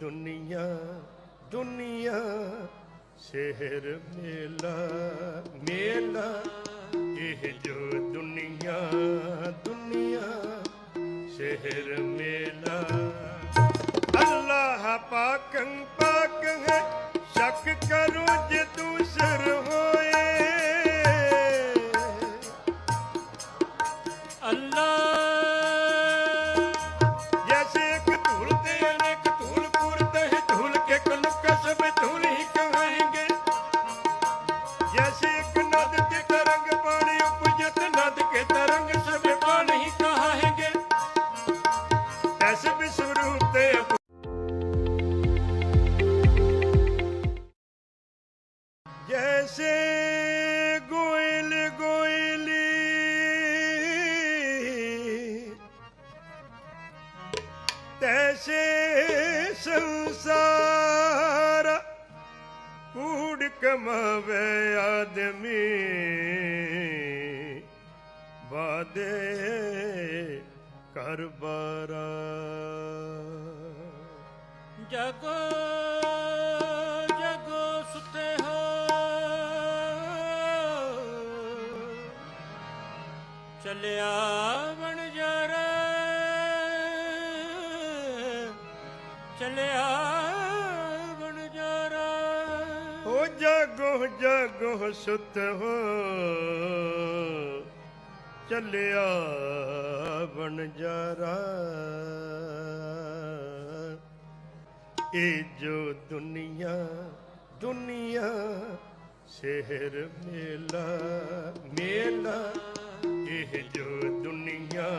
ਦੁਨੀਆ ਦੁਨੀਆ, ਸ਼ਹਿਰ ਮੇਲਾ ਮੇਲਾ। ਇਹ ਜੋ ਦੁਨੀਆ ਦੁਨੀਆ, ਸ਼ਹਿਰ ਮੇਲਾ। ਅੱਲਾਹ ਪਾਕੰ, ਪਾਕ ਹੈ, ਸ਼ੱਕ ਕਰੋ ਜੇ ਦੂਸਰ ਹੋਏ। ਨਸ਼ੇ ਸੰਸਾਰ। ਕੂੜ ਕਮਾਵੇ ਆਦਮੀ। ਵਾਦੇ ਕਰਬਾਰਾ। ਜਗੋ ਗੁਹ ਸੁਤ ਹੋ ਚੱਲਿਆ ਬਣ ਜਾਰਾ ਇਹ ਜੋ ਦੁਨੀਆ ਦੁਨੀਆ, ਸ਼ਹਿਰ ਮੇਲਾ ਮੇਲਾ। ਇਹ ਜੋ ਦੁਨੀਆ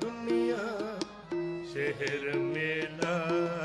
ਦੁਨੀਆ, ਸ਼ਹਿਰ ਮੇਲਾ।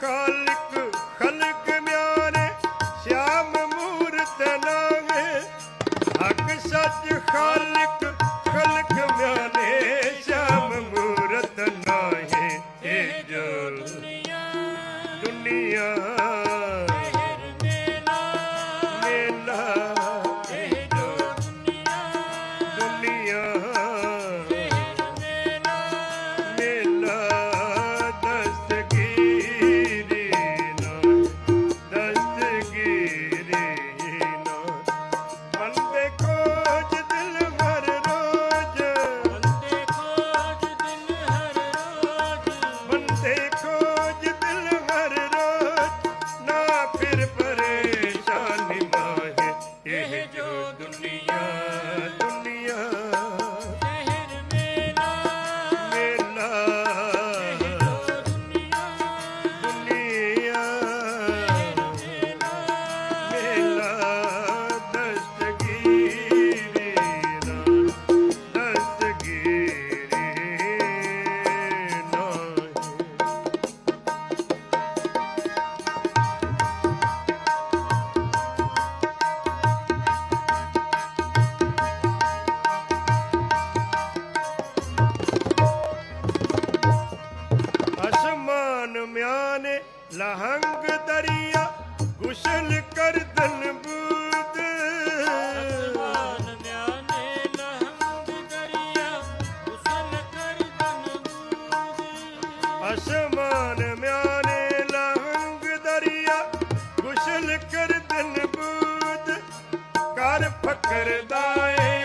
ਸੱਚ ਗੁਸਲ ਕਰਦਨ ਬੂਦ ਕਰ ਫਕਰ ਦਾਏ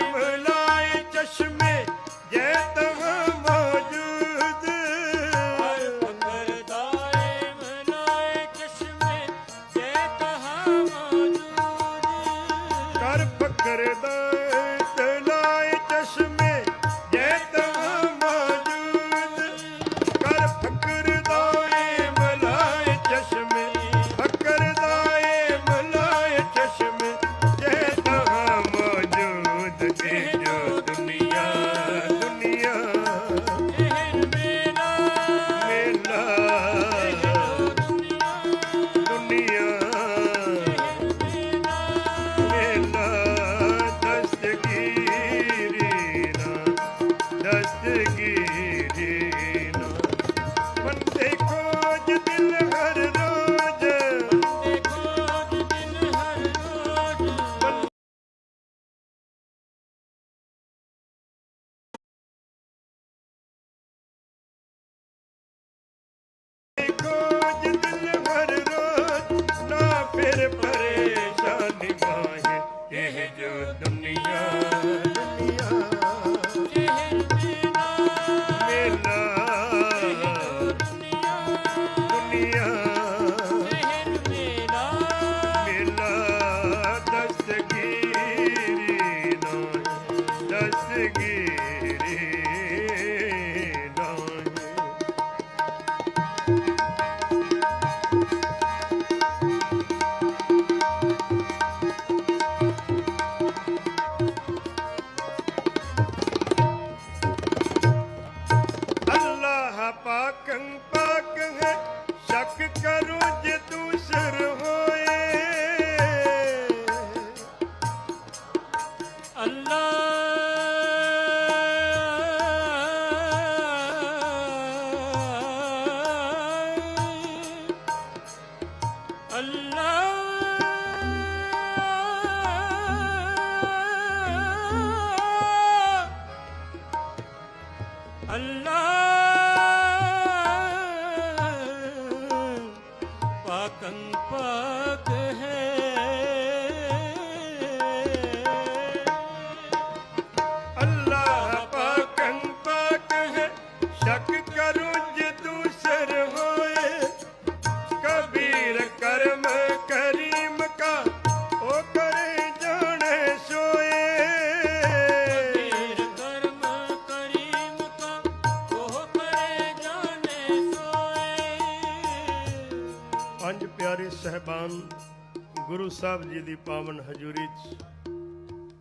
ਸਾਹਿਬ ਜੀ ਦੀ ਪਾਵਨ ਹਜ਼ੂਰੀ 'ਚ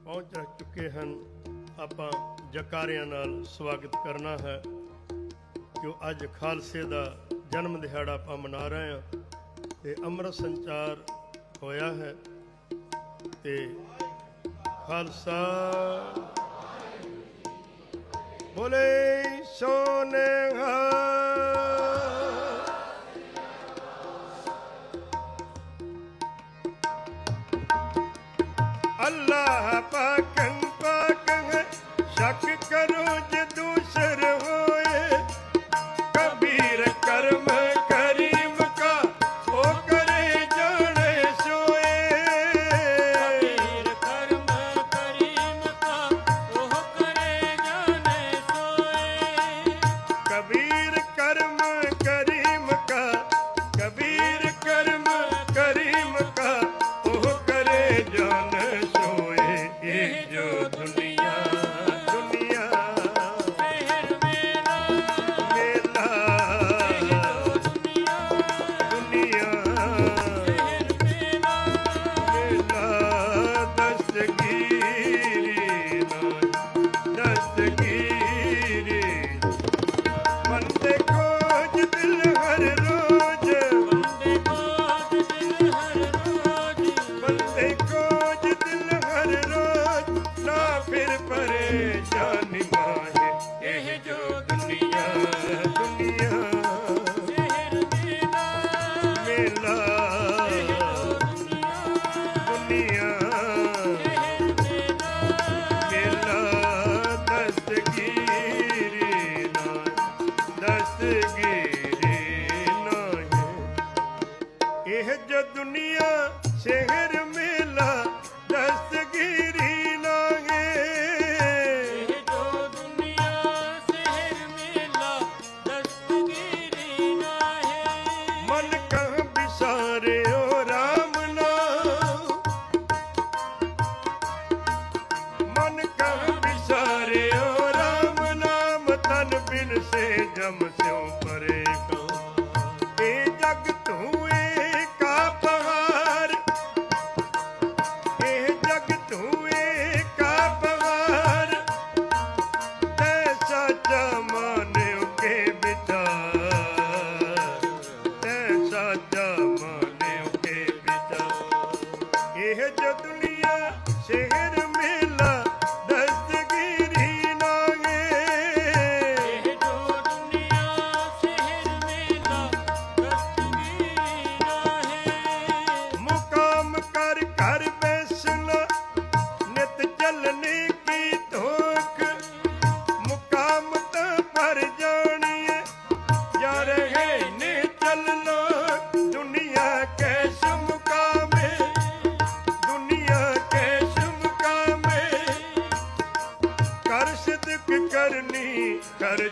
ਪਹੁੰਚ ਚੁੱਕੇ ਹਨ। ਆਪਾਂ ਜਕਾਰਿਆਂ ਨਾਲ ਸਵਾਗਤ ਕਰਨਾ ਹੈ ਜੋ ਅੱਜ ਖਾਲਸੇ ਦਾ ਜਨਮ ਦਿਹਾੜਾ ਆਪਾਂ ਮਨਾ ਰਹੇ ਹਾਂ ਤੇ ਅੰਮ੍ਰਿਤ ਸੰਚਾਰ ਹੋਇਆ ਹੈ ਤੇ ਖਾਲਸਾ ਬੋਲੇ ਸੋਨੇ ਹਾਂ ਫਿਰ ਪਰੇਸ਼ਾਨ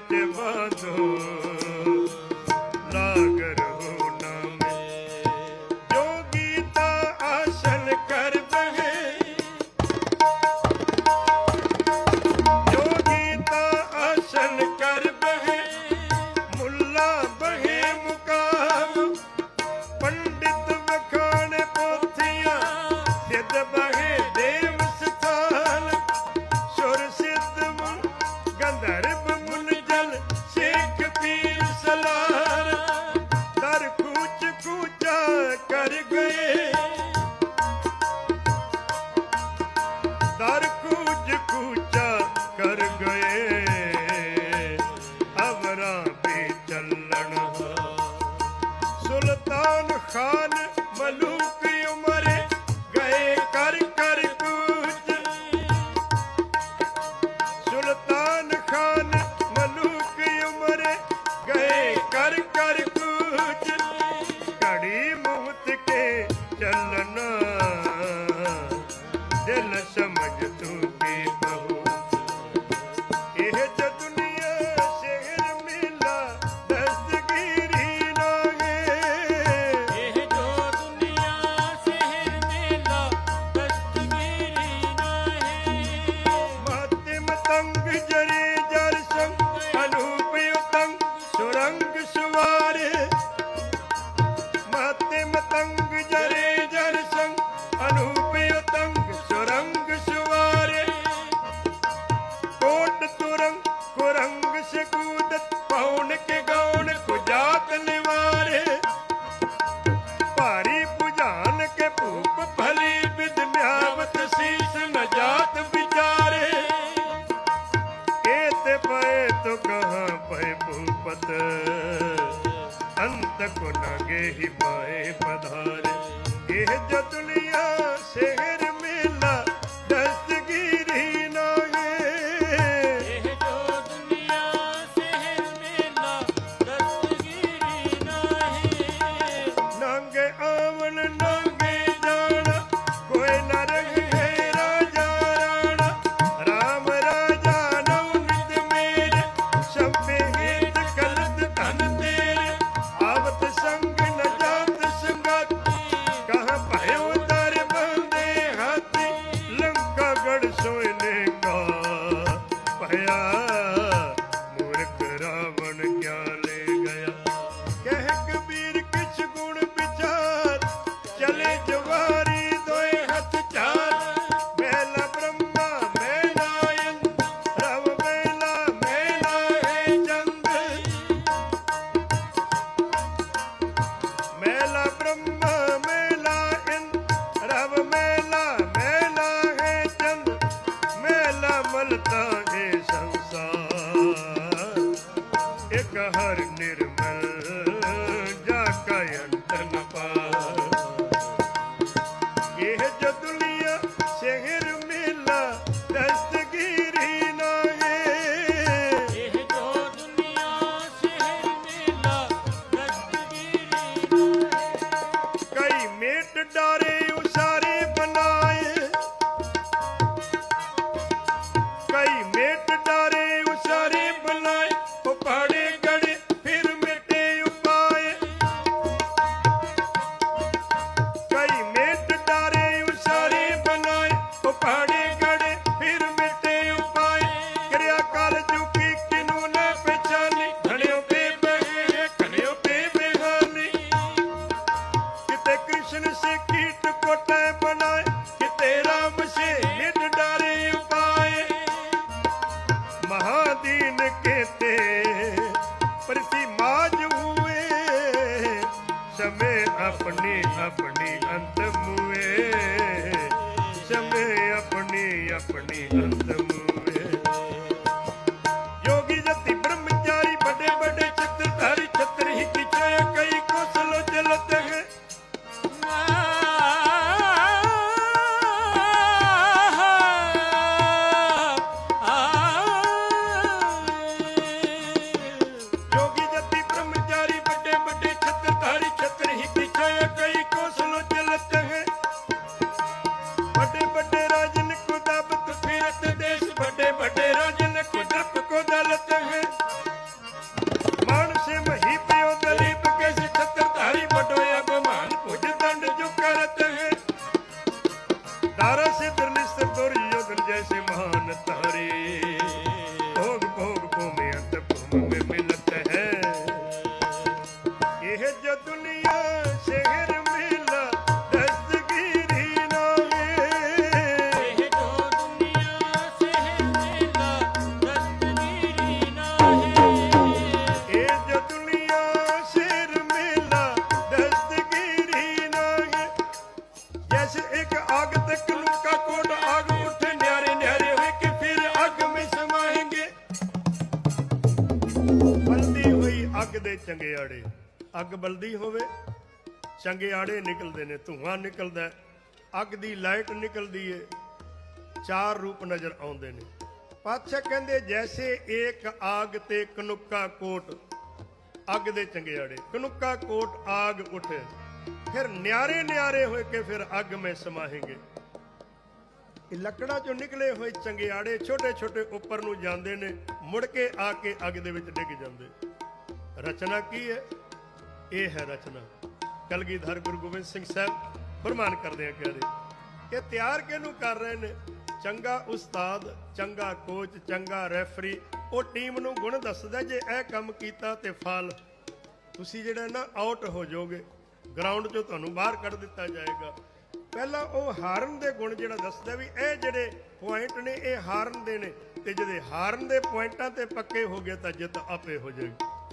ਜਟ ਬਾਝੋ ही पाए ਬਲਦੀ ਹੋਵੇ, ਚੰਗੇ ਆੜੇ ਨਿਕਲਦੇ ਨੇ, ਧੂਆਂ ਨਿਕਲਦਾ ਅੱਗ ਦੀ ਲਾਈਟ ਨਿਕਲਦੀ ਏ, ਚਾਰ ਰੂਪ ਨਜ਼ਰ ਆਉਂਦੇ ਨੇ। ਪਾਤਸ਼ਾਹ ਕਹਿੰਦੇ, ਜੈਸੇ ਏਕ ਆਗ ਤੇ ਕਨੁੱਕਾ ਕੋਟ, ਅੱਗ ਦੇ ਚੰਗਿਆੜੇ ਕਨੁੱਕਾ ਕੋਟ ਆਗ ਉਠੇ। ਫਿਰ ਨਿਆਰੇ ਨਿਆਰੇ ਹੋਏ ਕੇ ਫਿਰ ਅੱਗ ਮੈਂ ਸਮਾਹੇਂਗੇ। ਇਹ ਲੱਕੜਾਂ ਚੋਂ ਨਿਕਲੇ ਹੋਏ ਚੰਗਿਆੜੇ ਛੋਟੇ ਛੋਟੇ ਉੱਪਰ ਨੂੰ ਜਾਂਦੇ ਨੇ, ਮੁੜ ਕੇ ਆ ਕੇ ਅੱਗ ਦੇ ਵਿੱਚ ਡਿੱਗ ਜਾਂਦੇ। ਰਚਨਾ ਕੀ ਹੈ? ਇਹ ਹੈ ਰਚਨਾ। ਕਲਗੀਧਰ ਗੁਰੂ ਗੋਬਿੰਦ ਸਿੰਘ ਸਾਹਿਬ ਫਰਮਾਨ ਕਰਦੇ ਆ ਕਹਿੰਦੇ ਇਹ ਤਿਆਰ ਕਿਹਨੂੰ ਕਰ ਰਹੇ ਨੇ? ਚੰਗਾ ਉਸਤਾਦ, ਚੰਗਾ ਕੋਚ, ਚੰਗਾ ਰੈਫਰੀ, ਉਹ ਟੀਮ ਨੂੰ ਗੁਣ ਦੱਸਦਾ ਜੇ ਇਹ ਕੰਮ ਕੀਤਾ ਤੇ ਫਲ। ਤੁਸੀਂ ਜਿਹੜਾ ਨਾ ਆਊਟ ਹੋ ਜਾਓਗੇ ਗਰਾਊਂਡ 'ਚੋਂ ਤੁਹਾਨੂੰ ਬਾਹਰ ਕੱਢ ਦਿੱਤਾ ਜਾਏਗਾ। ਪਹਿਲਾਂ ਉਹ ਹਾਰਨ ਦੇ ਗੁਣ ਜਿਹੜਾ ਦੱਸਦਾ ਵੀ ਇਹ ਜਿਹੜੇ ਪੁਆਇੰਟ ਨੇ, ਇਹ ਹਾਰਨ ਦੇ ਨੇ ਤੇ ਜਿਹਦੇ ਹਾਰਨ ਦੇ ਪੁਆਇੰਟਾਂ ਤੇ ਪੱਕੇ ਹੋ ਗਏ ਤਾਂ ਜਿੱਤ ਆਪੇ ਹੋ ਜਾਏਗੀ।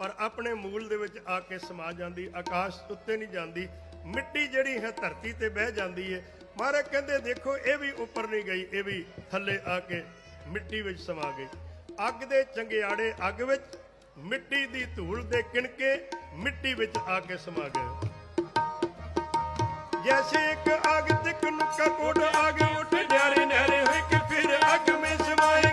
ਪਰ ਆਪਣੇ ਮੂਲ ਦੇ ਵਿੱਚ ਆ ਕੇ ਸਮਾ ਜਾਂਦੀ, ਆਕਾਸ਼ ਉੱਤੇ ਨਹੀਂ ਜਾਂਦੀ, ਮਿੱਟੀ ਜਿਹੜੀ ਹੈ ਧਰਤੀ ਤੇ ਬਹਿ ਜਾਂਦੀ ਹੈ ਮਹਾਰਾਜ ਕਹਿੰਦੇ, ਦੇਖੋ, ਇਹ ਵੀ ਉੱਪਰ ਨਹੀਂ ਗਈ, ਇਹ ਵੀ ਥੱਲੇ ਆ ਕੇ ਮਿੱਟੀ ਵਿੱਚ ਸਮਾ ਗਈ। ਅੱਗ ਦੇ ਚੰਗਿਆੜੇ, ਅੱਗ ਵਿੱਚ ਮਿੱਟੀ ਦੀ ਧੂਲ ਦੇ ਕਿਣਕੇ ਮਿੱਟੀ ਵਿੱਚ ਆ ਕੇ ਸਮਾ ਗਏ। ਜੈਸੇ ਇੱਕ ਅਗ ਤਿਕ ਨੂੰ ਕਪੋੜ ਅਗ ਉੱਠ ਜਾਰੇ ਨਹਿਰੇ ਹੋਏ ਕਿ ਫਿਰ ਅਗ ਮੇ ਸਮਾਏ।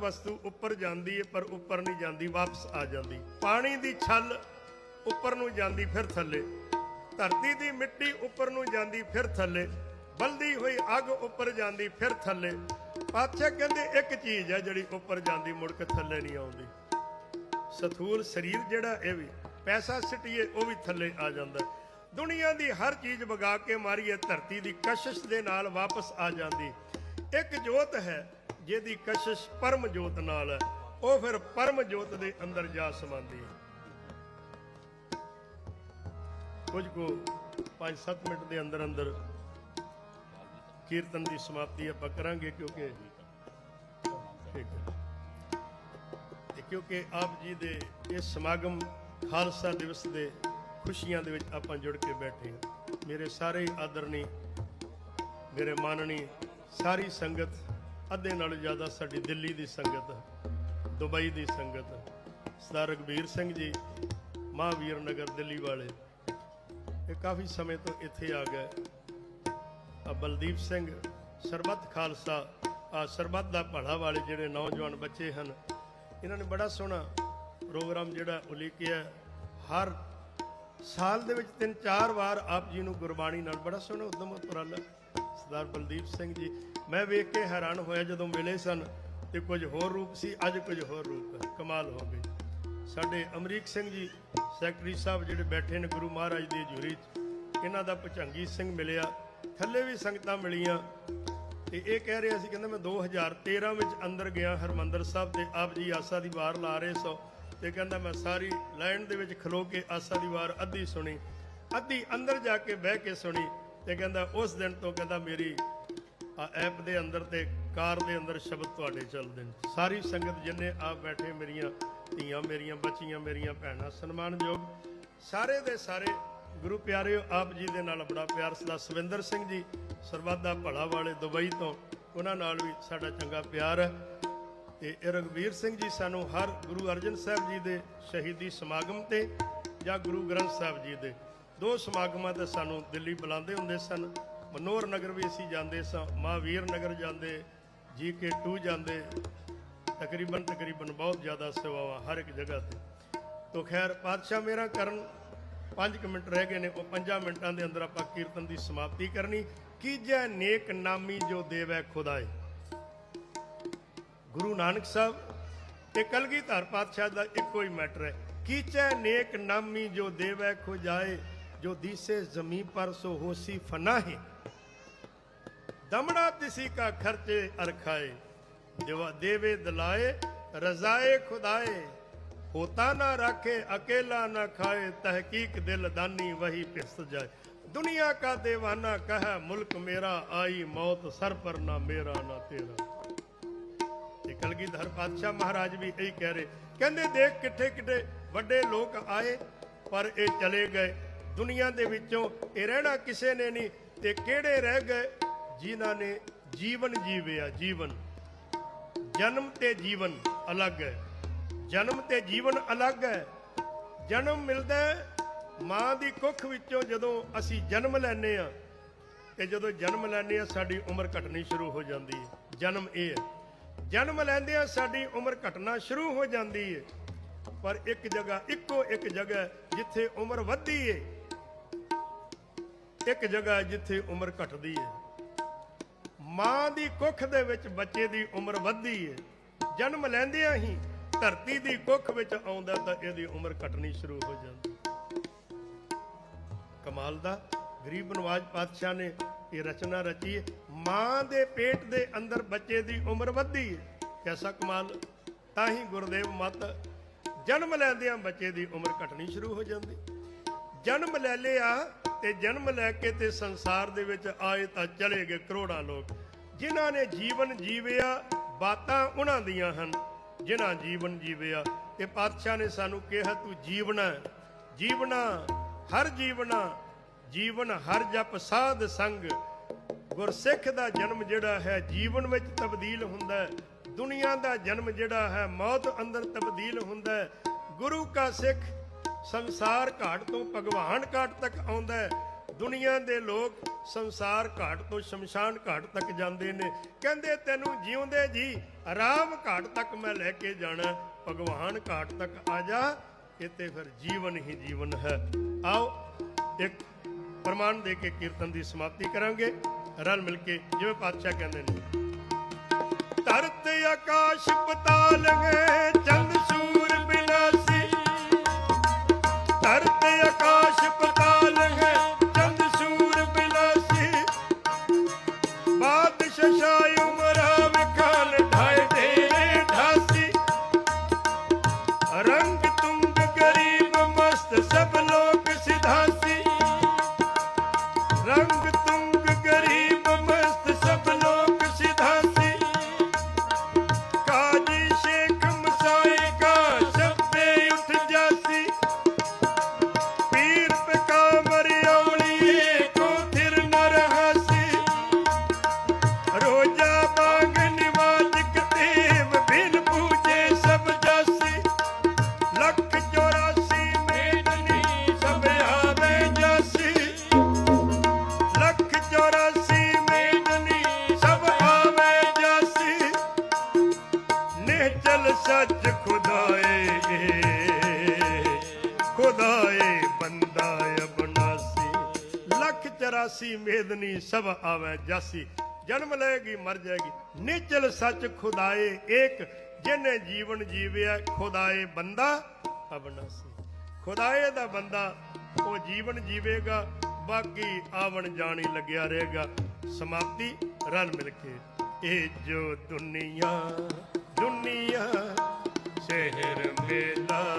ਵਸਤੂ ਉੱਪਰ ਜਾਂਦੀ ਹੈ ਪਰ ਉੱਪਰ ਨਹੀਂ ਜਾਂਦੀ, ਵਾਪਸ ਆ ਜਾਂਦੀ। ਪਾਣੀ ਦੀ ਛੱਲ ਉੱਪਰ ਨੂੰ ਜਾਂਦੀ, ਫਿਰ ਥੱਲੇ। ਧਰਤੀ ਦੀ ਮਿੱਟੀ ਉੱਪਰ ਨੂੰ ਜਾਂਦੀ, ਫਿਰ ਥੱਲੇ। ਬਲਦੀ ਹੋਈ ਅੱਗ ਉੱਪਰ ਜਾਂਦੀ, ਫਿਰ ਥੱਲੇ। ਪਾਤਸ਼ਾਹ ਕਹਿੰਦੇ, ਇੱਕ ਚੀਜ਼ ਹੈ ਜਿਹੜੀ ਉੱਪਰ ਜਾਂਦੀ, ਮੁੜ ਕੇ ਥੱਲੇ ਨਹੀਂ ਆਉਂਦੀ। ਸਥੂਲ ਸਰੀਰ ਜਿਹੜਾ, ਇਹ ਵੀ ਪੈਸਾ ਸਿੱਟੀਏ, ਉਹ ਵੀ ਥੱਲੇ ਆ ਜਾਂਦਾ। ਹੈ। ਦੁਨੀਆ ਦੀ ਹਰ ਚੀਜ਼ ਵਗਾ ਕੇ ਮਾਰੀਏ, ਧਰਤੀ ਦੀ ਕਸ਼ਿਸ਼ ਦੇ ਨਾਲ ਵਾਪਸ ਆ ਜਾਂਦੀ। ਇੱਕ ਜੋਤ ਹੈ ਜਿਹਦੀ ਕਸ਼ਿਸ਼ ਪਰਮ ਜੋਤ ਨਾਲ ਹੈ, ਉਹ ਫਿਰ ਪਰਮ ਜੋਤ ਦੇ ਅੰਦਰ ਜਾ ਸਮਾਂਦੀ ਹੈ। ਕੁਝ ਕੋ 5-7 ਮਿੰਟ ਦੇ ਅੰਦਰ ਅੰਦਰ ਕੀਰਤਨ ਦੀ ਸਮਾਪਤੀ ਆਪਾਂ ਕਰਾਂਗੇ, ਕਿਉਂਕਿ ਠੀਕ ਹੈ। ਕਿਉਂਕਿ ਆਪ ਜੀ ਦੇ ਇਹ ਸਮਾਗਮ ਖਾਲਸਾ ਦਿਵਸ ਦੇ ਖੁਸ਼ੀਆਂ ਦੇ ਵਿੱਚ ਆਪਾਂ ਜੁੜ ਕੇ ਬੈਠੇ ਹਾਂ। ਮੇਰੇ ਸਾਰੇ ਆਦਰਣੀ ਮੇਰੇ ਮਾਨਣੀ ਸਾਰੀ ਸੰਗਤ ਅੱਧੇ ਨਾਲੋਂ ਜ਼ਿਆਦਾ ਸਾਡੀ ਦਿੱਲੀ ਦੀ ਸੰਗਤ, ਦੁਬਈ ਦੀ ਸੰਗਤ, ਸਰਦਾਰ ਰਗਵੀਰ ਸਿੰਘ ਜੀ, ਮਹਾਵੀਰ ਨਗਰ ਦਿੱਲੀ ਵਾਲੇ, ਇਹ ਕਾਫੀ ਸਮੇਂ ਤੋਂ ਇੱਥੇ ਆ ਗਏ। ਆ ਬਲਦੀਪ ਸਿੰਘ ਸਰਬੱਤ ਖਾਲਸਾ ਆ ਸਰਬੱਤ ਦਾ ਭਲਾ ਵਾਲੇ ਜਿਹੜੇ ਨੌਜਵਾਨ ਬੱਚੇ ਹਨ, ਇਹਨਾਂ ਨੇ ਬੜਾ ਸੋਹਣਾ ਪ੍ਰੋਗਰਾਮ ਜਿਹੜਾ ਉਲੀਕਿਆ ਹਰ ਸਾਲ ਦੇ ਵਿੱਚ ਤਿੰਨ ਚਾਰ ਵਾਰ ਆਪ ਜੀ ਨੂੰ ਗੁਰਬਾਣੀ ਨਾਲ ਬੜਾ ਸੋਹਣਾ ਉਦਮ ਉਪਰਾਲਾ। ਸਰਦਾਰ ਬਲਦੀਪ ਸਿੰਘ ਜੀ ਮੈਂ ਵੇਖ ਕੇ ਹੈਰਾਨ ਹੋਇਆ ਜਦੋਂ ਮਿਲੇ ਸਨ ਤੇ ਕੁਝ ਹੋਰ ਰੂਪ ਸੀ, ਅੱਜ ਕੁਝ ਹੋਰ ਰੂਪ ਹੈ। ਕਮਾਲ ਹੋ ਗਈ। ਸਾਡੇ ਅਮਰੀਕ ਸਿੰਘ ਜੀ, ਸੈਕਟਰੀ ਸਾਹਿਬ ਜਿਹੜੇ ਬੈਠੇ ਨੇ ਗੁਰੂ ਮਹਾਰਾਜ ਦੀ ਹਜ਼ੂਰੀ 'ਚ, ਇਹਨਾਂ ਦਾ ਭਚੰਗੀ ਸਿੰਘ ਮਿਲਿਆ। ਥੱਲੇ ਵੀ ਸੰਗਤਾਂ ਮਿਲੀਆਂ। ਤੇ ਇਹ ਕਹਿ ਰਿਹਾ ਸੀ, ਕਹਿੰਦਾ ਮੈਂ 2013 ਵਿੱਚ ਅੰਦਰ ਗਿਆ, ਹਰਮੰਦਰ ਸਾਹਿਬ ਤੇ ਆਪ ਜੀ ਆਸਾ ਦੀ ਵਾਰ ਲਾ ਰਹੇ ਸੋ। ਤੇ ਕਹਿੰਦਾ ਮੈਂ ਸਾਰੀ ਲਾਈਨ ਦੇ ਵਿੱਚ ਖਲੋ ਕੇ ਆਸਾ ਦੀ ਵਾਰ ਅੱਧੀ ਸੁਣੀ, ਅੱਧੀ ਅੰਦਰ ਜਾ ਕੇ ਬਹਿ ਕੇ ਸੁਣੀ। ਤੇ ਕਹਿੰਦਾ ਉਸ ਦਿਨ ਤੋਂ ਕਹਿੰਦਾ ਮੇਰੀ ਐਪ ਦੇ ਅੰਦਰ ਤੇ ਕਾਰ ਦੇ ਅੰਦਰ ਸ਼ਬਦ ਤੁਹਾਡੇ ਚੱਲਦੇ ਨੇ। ਸਾਰੀ ਸੰਗਤ ਜਿੰਨੇ ਆਪ ਬੈਠੇ ਮੇਰੀਆਂ ਧੀਆਂ ਮੇਰੀਆਂ, ਬੱਚੀਆਂ ਮੇਰੀਆਂ, ਭੈਣਾਂ, ਸਨਮਾਨਯੋਗ ਸਾਰੇ ਦੇ ਸਾਰੇ ਗੁਰੂ ਪਿਆਰਿਓ, ਆਪ ਜੀ ਦੇ ਨਾਲ ਬੜਾ ਪਿਆਰ ਸਦਾ। ਸਵਿੰਦਰ ਸਿੰਘ ਜੀ ਸਰਬੱਤ ਭਲਾ ਵਾਲੇ ਦੁਬਈ ਤੋਂ, ਉਹਨਾਂ ਨਾਲ ਵੀ ਸਾਡਾ ਚੰਗਾ ਪਿਆਰ ਹੈ। ਤੇ ਇਹ ਰਗਵੀਰ ਸਿੰਘ ਜੀ ਸਾਨੂੰ ਹਰ ਗੁਰੂ ਅਰਜਨ ਸਾਹਿਬ ਜੀ ਦੇ ਸ਼ਹੀਦੀ ਸਮਾਗਮ ਤੇ ਜਾਂ ਗੁਰੂ ਗ੍ਰੰਥ ਸਾਹਿਬ ਜੀ ਦੇ ਦੋ ਸਮਾਗਮਾਂ ਤੇ ਸਾਨੂੰ ਦਿੱਲੀ ਬੁਲਾਉਂਦੇ ਹੁੰਦੇ ਸਨ। ਮਨੋਹਰ ਨਗਰ ਵੀ ਅਸੀਂ ਜਾਂਦੇ ਸਾਂ, ਮਹਾਵੀਰ ਨਗਰ ਜਾਂਦੇ ਜੀ ਕੇ 2 ਜਾਂਦੇ, ਤਕਰੀਬਨ ਤਕਰੀਬਨ ਬਹੁਤ ਜ਼ਿਆਦਾ ਸੇਵਾਵਾਂ ਹਰ ਇੱਕ ਜਗ੍ਹਾ ਤੇ। ਤੋ ਖੈਰ, ਪਾਤਸ਼ਾਹ ਮੇਰਾ ਕਰਨ 5 ਮਿੰਟ ਰਹਿ ਗਏ ਨੇ, ਉਹ 5 ਮਿੰਟਾਂ ਦੇ ਅੰਦਰ ਆਪਾਂ ਕੀਰਤਨ ਦੀ ਸਮਾਪਤੀ ਕਰਨੀ। ਕੀਜੈ ਨੇਕ ਨਾਮੀ ਜੋ ਦੇਵੈ ਖੁਦਾਏ? ਗੁਰੂ ਨਾਨਕ ਸਾਹਿਬ ਤੇ ਕਲਗੀਧਰ ਪਾਤਸ਼ਾਹ ਦਾ ਇੱਕੋ ਹੀ ਮੈਟਰ ਹੈ। ਕੀਚੈ ਨੇਕ ਨਾਮੀ ਜੋ ਦੇਵੈ ਖੋ जो दिसे जमी पर सो होशी फना है दमड़ा तिसी का खर्चे अरखाए देवा देवे दलाए रजाए खुदाए होता ना रखे अकेला ना खाए तहकीक दिल दानी वही पिस जाए दुनिया का देवाना कह मुल्क मेरा आई मौत सर पर ना मेरा ना तेरा कलगीधर ਪਾਤਸ਼ਾਹ ਮਹਾਰਾਜ ਵੀ ਇਹੀ ਕਹਿ ਰਹੇ ਕਹਿੰਦੇ ਦੇਖ ਕਿੱਥੇ ਕਿੱਥੇ ਵੱਡੇ ਲੋਕ ਆਏ ਪਰ ਇਹ ਚਲੇ ਗਏ ਦੁਨੀਆ ਦੇ ਵਿੱਚੋਂ ਇਹ ਰਹਿਣਾ ਕਿਸੇ ਨੇ ਨਹੀਂ ਤੇ ਕਿਹੜੇ ਰਹਿ ਗਏ ਜਿਨ੍ਹਾਂ ਨੇ ਜੀਵਨ ਜੀਵਿਆ? ਜੀਵਨ। ਜਨਮ ਤੇ ਜੀਵਨ ਅਲੱਗ ਹੈ। ਜਨਮ ਤੇ ਜੀਵਨ ਅਲੱਗ ਹੈ। ਜਨਮ ਮਿਲਦਾ ਮਾਂ ਦੀ ਕੁੱਖ ਵਿੱਚੋਂ ਜਦੋਂ ਅਸੀਂ ਜਨਮ ਲੈਨੇ ਆ ਤੇ ਜਦੋਂ ਜਨਮ ਲੈਂਦੇ ਆ ਸਾਡੀ ਉਮਰ ਘਟਣੀ ਸ਼ੁਰੂ ਹੋ ਜਾਂਦੀ ਹੈ। ਜਨਮ ਇਹ ਹੈ। ਜਨਮ ਲੈਂਦੇ ਆ ਸਾਡੀ ਉਮਰ ਘਟਣਾ ਸ਼ੁਰੂ ਹੋ ਜਾਂਦੀ ਹੈ। ਪਰ ਇੱਕ ਜਗ੍ਹਾ ਇੱਕੋ ਇੱਕ ਜਗ੍ਹਾ ਜਿੱਥੇ ਉਮਰ ਵੱਧਦੀ ਹੈ। ਇੱਕ ਜਗ੍ਹਾ ਜਿੱਥੇ ਉਮਰ ਘਟਦੀ ਹੈ। ਮਾਂ ਦੀ ਕੁੱਖ ਦੇ ਵਿੱਚ ਬੱਚੇ ਦੀ ਉਮਰ ਵੱਧਦੀ ਹੈ। ਜਨਮ ਲੈਂਦਿਆਂ ਹੀ ਧਰਤੀ ਦੀ ਕੁੱਖ ਵਿੱਚ ਆਉਂਦਾ ਤਾਂ ਇਹਦੀ ਉਮਰ ਘਟਣੀ ਸ਼ੁਰੂ ਹੋ ਜਾਂਦੀ। ਕਮਾਲ ਦਾ, ਗਰੀਬ ਨਵਾਜ ਪਾਤਸ਼ਾਹ ਨੇ ਇਹ ਰਚਨਾ ਰਚੀ ਹੈ। ਮਾਂ ਦੇ ਪੇਟ ਦੇ ਅੰਦਰ ਬੱਚੇ ਦੀ ਉਮਰ ਵੱਧਦੀ ਹੈ। ਕੈਸਾ ਕਮਾਲ, ਤਾਂ ਹੀ ਗੁਰਦੇਵ ਮਤ, ਜਨਮ ਲੈਂਦਿਆਂ ਬੱਚੇ ਦੀ ਉਮਰ ਘਟਣੀ ਸ਼ੁਰੂ ਹੋ ਜਾਂਦੀ। ਜਨਮ ਲੈ ਲਿਆ ਤੇ ਜਨਮ ਲੈ ਕੇ ਤੇ ਸੰਸਾਰ ਦੇ ਵਿੱਚ ਆਏ ਤਾਂ ਚਲੇ ਗਏ ਕਰੋੜਾਂ ਲੋਕ। ਜਿਨ੍ਹਾਂ ਨੇ ਜੀਵਨ ਜੀਵਿਆ, ਬਾਤਾਂ ਉਹਨਾਂ ਦੀਆਂ ਹਨ, ਜਿਨ੍ਹਾਂ ਜੀਵਨ ਜੀਵਿਆ। ਤੇ ਪਾਤਸ਼ਾਹ ਨੇ ਸਾਨੂੰ ਕਿਹਾ, ਤੂੰ ਜੀਵਣਾ ਹੈ। ਜੀਵਣਾ ਹਰ ਜੀਵਣਾ ਜੀਵਨ ਹਰ ਜਪ ਸਾਧ ਸੰਗ। ਗੁਰਸਿੱਖ ਦਾ ਜਨਮ ਜਿਹੜਾ ਹੈ, ਜੀਵਨ ਵਿੱਚ ਤਬਦੀਲ ਹੁੰਦਾ ਹੈ। ਦੁਨੀਆ ਦਾ ਜਨਮ ਜਿਹੜਾ ਹੈ, ਮੌਤ ਅੰਦਰ ਤਬਦੀਲ ਹੁੰਦਾ ਹੈ। ਗੁਰੂ ਕਾ ਸਿੱਖ ਸੰਸਾਰ ਘਾਟ ਤੋਂ ਭਗਵਾਨ ਘਾਟ ਤੱਕ ਆਉਂਦਾ ਹੈ। ਦੁਨੀਆ ਦੇ ਲੋਕ ਸੰਸਾਰ ਘਾਟ ਤੋਂ ਸ਼ਮਸ਼ਾਨ ਘਾਟ ਤੱਕ ਜਾਂਦੇ ਨੇ। ਕਹਿੰਦੇ ਤੈਨੂੰ ਜਿਉਂਦੇ ਜੀ ਆਰਾਮ ਘਾਟ ਤੱਕ ਮੈਂ ਲੈ ਕੇ ਜਾਣਾ। ਭਗਵਾਨ ਘਾਟ ਤੱਕ ਆ ਜਾ, ਇੱਥੇ ਫਿਰ ਜੀਵਨ ਹੀ ਜੀਵਨ ਹੈ। ਆਓ, ਇੱਕ ਪ੍ਰਮਾਣ ਦੇ ਕੇ ਕੀਰਤਨ ਦੀ ਸਮਾਪਤੀ ਕਰਾਂਗੇ। ਰਲ ਮਿਲ ਕੇ ਜਿਵੇਂ ਪਾਤਸ਼ਾਹ ਕਹਿੰਦੇ ਨੇ, ਧਰਤ ਆਕਾਸ਼ ਪਤਾਲ ਹੈ, ਚੰਦ ਸਭ ਜਾਸੀ, ਜਨਮ ਲਏਗੀ, ਮਰ ਜਾਏਗੀ। ਨਿਚਲ ਸੱਚ ਖੁਦਾਏ ਏਕ, ਜਿਨੇ ਜੀਵਨ ਜੀਵਿਆ, ਖੁਦਾਏ ਬੰਦਾ ਅਬਨਾਸੀ ਖੁਦਾਏ ਦਾ ਬੰਦਾ, ਉਹ ਜੀਵਨ ਜੀਵੇਗਾ, ਬਾਕੀ ਆਵਣ ਜਾਣੀ ਲੱਗਿਆ ਰਹੇਗਾ। ਸਮਾਪਤੀ, ਰਲ ਮਿਲ ਕੇ। ਇਹ ਜੋ ਦੁਨੀਆ ਦੁਨੀਆ, ਸ਼ਹਿਰ ਮੇਲਾ।